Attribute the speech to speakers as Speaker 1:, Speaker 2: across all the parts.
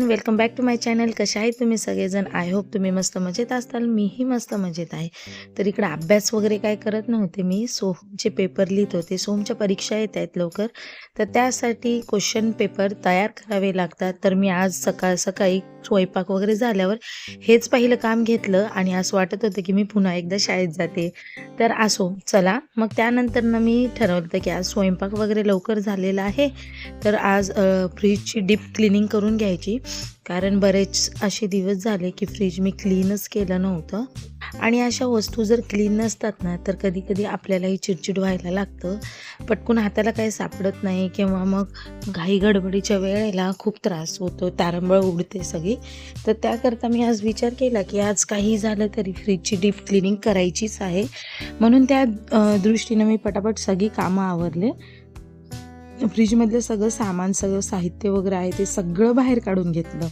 Speaker 1: Welcome back to my channel कशा आहे तुम्ही सगळेजण? आय होप तुम्ही मस्त मजेत असताल. मीही मस्त मजेत आहे. तर इकडे अभ्यास वगैरे काय करत नव्हते मी. सोहमचे पेपर लिहित होते. सोमच्या परीक्षा येत आहेत लवकर. तर त्यासाठी क्वेश्चन पेपर तयार करावे लागतात. तर मी आज सकाळ सकाळी स्वयंपाक वगैरे झाल्यावर हेच पहिलं काम घेतलं आणि असं वाटत होतं की मी पुन्हा एकदा शाळेत जाते. तर असो चला. मग त्यानंतर ना मी ठरवलं होतं की आज स्वयंपाक वगैरे लवकर झालेला आहे. तर आज फ्रीजची डीप क्लिनिंग करून घ्यायची. कारण बरेच असे दिवस झाले की फ्रीज मी क्लीनच केलं नव्हतं. आणि अशा वस्तू जर क्लीन नसतात ना तर कधी कधी आपल्यालाही चिडचिड व्हायला लागतं. पटकून हाताला काही सापडत नाही किंवा मग घाई गडबडीच्या वेळेला खूप त्रास होतो तारंबळ उडते सगळी. तर त्याकरता मी आज विचार केला की आज काही झालं तरी फ्रीजची डीप क्लिनिंग करायचीच आहे. म्हणून त्या दृष्टीनं मी पटापट सगळी कामं आवरले. फ्रीजमधलं सगळं सामान सगळं साहित्य वगैरे आहे ते सगळं बाहेर काढून घेतलं.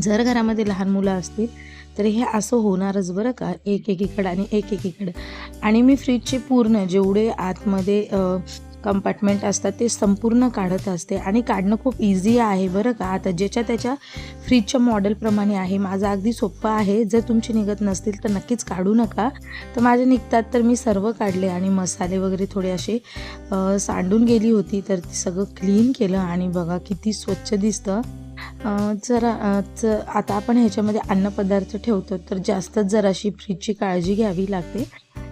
Speaker 1: जर घरामध्ये लहान मुलं असतील तर हे असं होणारच बरं का एक एकीकडं आणि एक एकीकडं आणि मी फ्रीजचे पूर्ण जेवढे आतमध्ये कंपार्टमेंट असतात ते संपूर्ण काढत असते. आणि काढणं खूप इझी आहे बरं का? आता ज्याच्या त्याच्या फ्रीजच्या मॉडेलप्रमाणे आहे. माझं अगदी सोपं आहे. जर तुमचे निघत नसतील तर नक्कीच काढू नका. तर माझे निघतात तर मी सर्व काढले आणि मसाले वगैरे थोडे असे सांडून गेली होती. तर ते सगळं क्लीन केलं आणि बघा किती स्वच्छ दिसतं. जर जरा च आता आपण ह्याच्यामध्ये अन्नपदार्थ ठेवतो. तर जास्तच जराशी फ्रीजची काळजी घ्यावी लागते.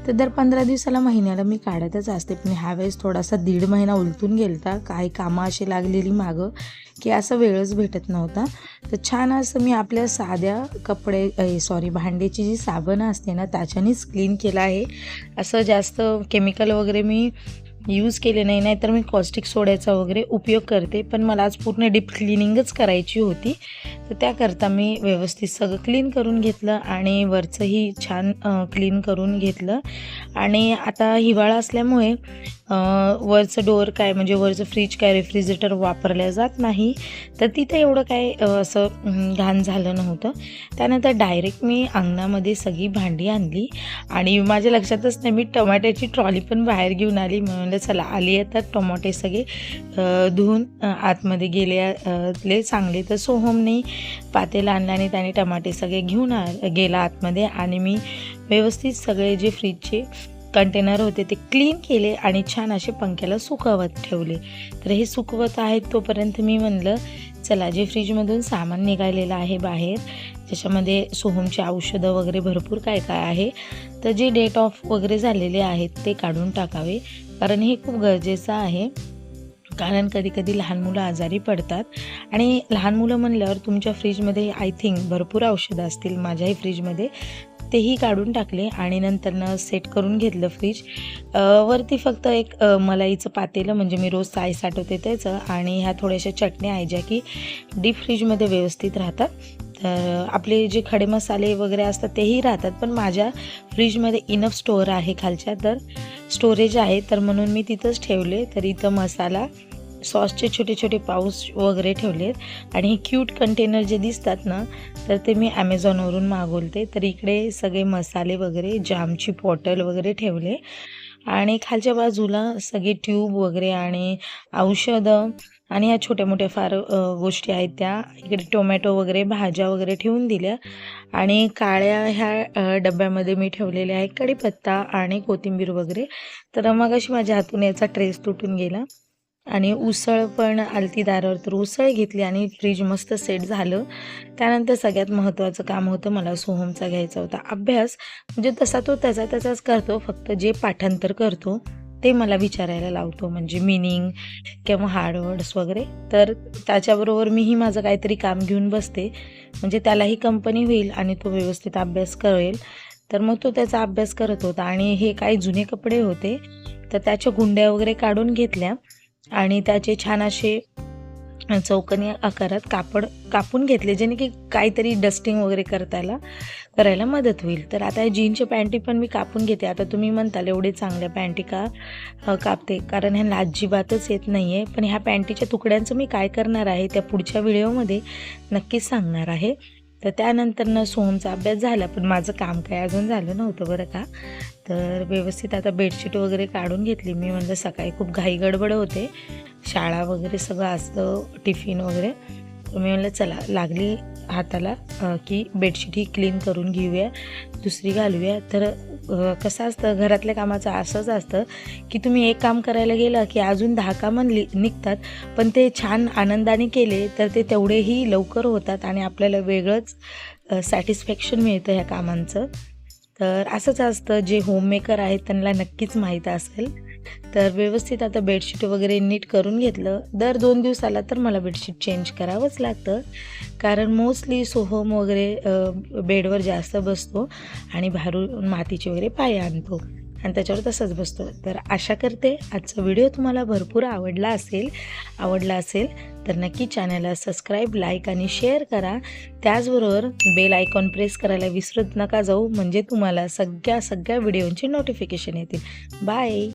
Speaker 1: तर दर पंधरा दिवसाला महिन्याला मी काढतच असते. पण ह्यावेळेस थोडासा दीड महिना उलटून गेलता. काही कामं अशी लागलेली मागं की असं वेळच भेटत नव्हता. तर छान असं मी आपल्या साध्या कपडे सॉरी भांड्याची जी साबण असते ना त्याच्यानेच क्लीन केलं आहे. असं जास्त केमिकल वगैरे मी यूज केले नाही. नाहीतर मी कॉस्टिक सोड्याचा वगैरे उपयोग करते. पण मला आज पूर्ण डीप क्लिनिंगच करायची होती. तर त्याकरता मी व्यवस्थित सगळं क्लीन करून घेतलं आणि वरचंही छान क्लीन करून घेतलं. आणि आता हिवाळा असल्यामुळे वरचं डोअर काय म्हणजे वरचं फ्रीज काय रेफ्रिजरेटर वापरल्या जात नाही. तर तिथं एवढं काय असं घाण झालं नव्हतं. त्यानंतर डायरेक्ट मी अंगणामध्ये सगळी भांडी आणली. आणि माझ्या लक्षातच नाही मी टमाट्याची ट्रॉली पण बाहेर घेऊन आली. म्हणलं चला आली येतात टमाटे सगळे धुवून आतमध्ये गेले चांगले तर सोहमने पातेला आणलं आणि त्याने टमाटे सगळे घेऊन आ गेला आतमध्ये आणि मी व्यवस्थित सगळे जे फ्रीजचे कंटेनर होते ते क्लीन केले आणि छान असे पंख्याला सुकवत ठेवले. तर हे सुकवत आहेत तोपर्यंत मी म्हणलं चला जे फ्रीजमधून सामान निघालेलं आहे बाहेर ज्याच्यामध्ये सोहमची औषधं वगैरे भरपूर काय काय आहे तर जे डेट ऑफ वगैरे झालेले आहेत ते काढून टाकावे कारण हे खूप गरजेचं आहे. कारण कधी कधी लहान मुलं आजारी पडतात. आणि लहान मुलं म्हणल्यावर तुमच्या फ्रीजमध्ये आय थिंक भरपूर औषधं असतील माझ्याही फ्रीजमध्ये. तेही काढून टाकले आणि नंतरनं सेट करून घेतलं फ्रीज. वरती फक्त एक मलाईचं पातेलं म्हणजे मी रोज साय साठवते त्याचं. आणि ह्या थोड्याशा चटण्या आहे ज्या की डीप फ्रीजमध्ये व्यवस्थित राहतात. तर आपले जे खडे मसाले वगैरे असतात तेही राहतात पण माझ्या फ्रीजमध्ये इनफ स्टोअर आहे खालच्या. तर स्टोरेज आहे तर म्हणून मी तिथंच ठेवले. तर इथं मसाला सॉसचे छोटे छोटे पाऊस वगैरे ठेवलेत. आणि हे क्यूट कंटेनर जे दिसतात ना तर ते मी ॲमेझॉनवरून मागवलते. तर इकडे सगळे मसाले वगैरे जामची बॉटल वगैरे ठेवले. आणि खालच्या बाजूला सगळे ट्यूब वगैरे आणि औषधं आणि ह्या छोट्या मोठ्या फार गोष्टी आहेत त्या. इकडे टोमॅटो वगैरे भाज्या वगैरे ठेवून दिल्या. आणि काळ्या ह्या डब्यामध्ये मी ठेवलेले आहे कढीपत्ता आणि कोथिंबीर वगैरे. तर मग अशी माझ्या हातून याचा ट्रेस तुटून गेला. आणि उसळ पण आलती दारावर. तर उसळ घेतली आणि फ्रीज मस्त सेट झालं. त्यानंतर सगळ्यात महत्त्वाचं काम होतं मला सोहमचा घ्यायचा होता. अभ्यास म्हणजे तसा तो त्याचा त्याचाच करतो. फक्त जे पाठांतर करतो ते मला विचारायला लावतो म्हणजे मिनिंग किंवा हार्डवर्ड्स वगैरे. तर त्याच्याबरोबर मीही माझं काहीतरी काम घेऊन बसते. म्हणजे त्यालाही कंपनी होईल आणि तो व्यवस्थित अभ्यास करेल. तर मग तो त्याचा अभ्यास करत होता आणि हे काही जुने कपडे होते. तर त्याच्या गुंड्या वगैरे काढून घेतल्या आणि त्याचे छान असे चौकनी आकारात कापड कापून घेतले जेणे की काहीतरी डस्टिंग वगैरे करतायला करायला मदत होईल. तर आता या जीनच्या पॅन्टी पण मी कापून घेते. आता तुम्ही म्हणताल एवढे चांगल्या पॅन्टी का कापते. कारण ह्यांना अजिबातच येत नाही आहे पण ह्या पॅन्टीच्या तुकड्यांचं मी काय करणार आहे त्या पुढच्या व्हिडिओमध्ये नक्कीच सांगणार आहे. तर त्यानंतरनं सोहमचा अभ्यास झाला पण माझं काम काय अजून झालं नव्हतं बरं का. तर व्यवस्थित आता बेडशीट वगैरे काढून घेतली मी. म्हणलं सकाळी खूप घाई गडबड होते. शाळा वगैरे सगळं असतं टिफिन वगैरे. तर मी म्हणलं चला लागली हाताला की बेडशीट ही क्लीन करून घेऊया दुसरी घालूया. तर कसं असतं घरातल्या कामाचं असंच असतं की तुम्ही एक काम करायला गेलं की अजून दहा कामं लि निघतात पण ते छान आनंदाने केले तर ते तेवढेही लवकर होतात आणि आपल्याला वेगळंच सॅटिस्फॅक्शन मिळतं ह्या कामांचं. तर असंच असतं जे होममेकर आहेत त्यांना नक्कीच माहीत असेल. तर व्यवस्थित आता बेडशीट वगैरे नीट करून घेतलं. दर दोन दिवसाला तर मला बेडशीट चेंज करावंच लागतं. कारण मोस्टली सोहम वगैरे बेडवर जास्त बसतो आणि बाहेरून मातीचे वगैरे पाय आणतो. आणि त्याच्यावर तसंच बसतो. तर आशा करते आजचा व्हिडिओ तुम्हाला भरपूर आवडला असेल. आवडला असेल तर नक्की चॅनलला सबस्क्राईब लाईक आणि शेअर करा. त्याचबरोबर बेल आयकॉन प्रेस करायला विसरत नका जाऊ. म्हणजे तुम्हाला सगळ्या सगळ्या व्हिडिओंची नोटिफिकेशन येतील. बाय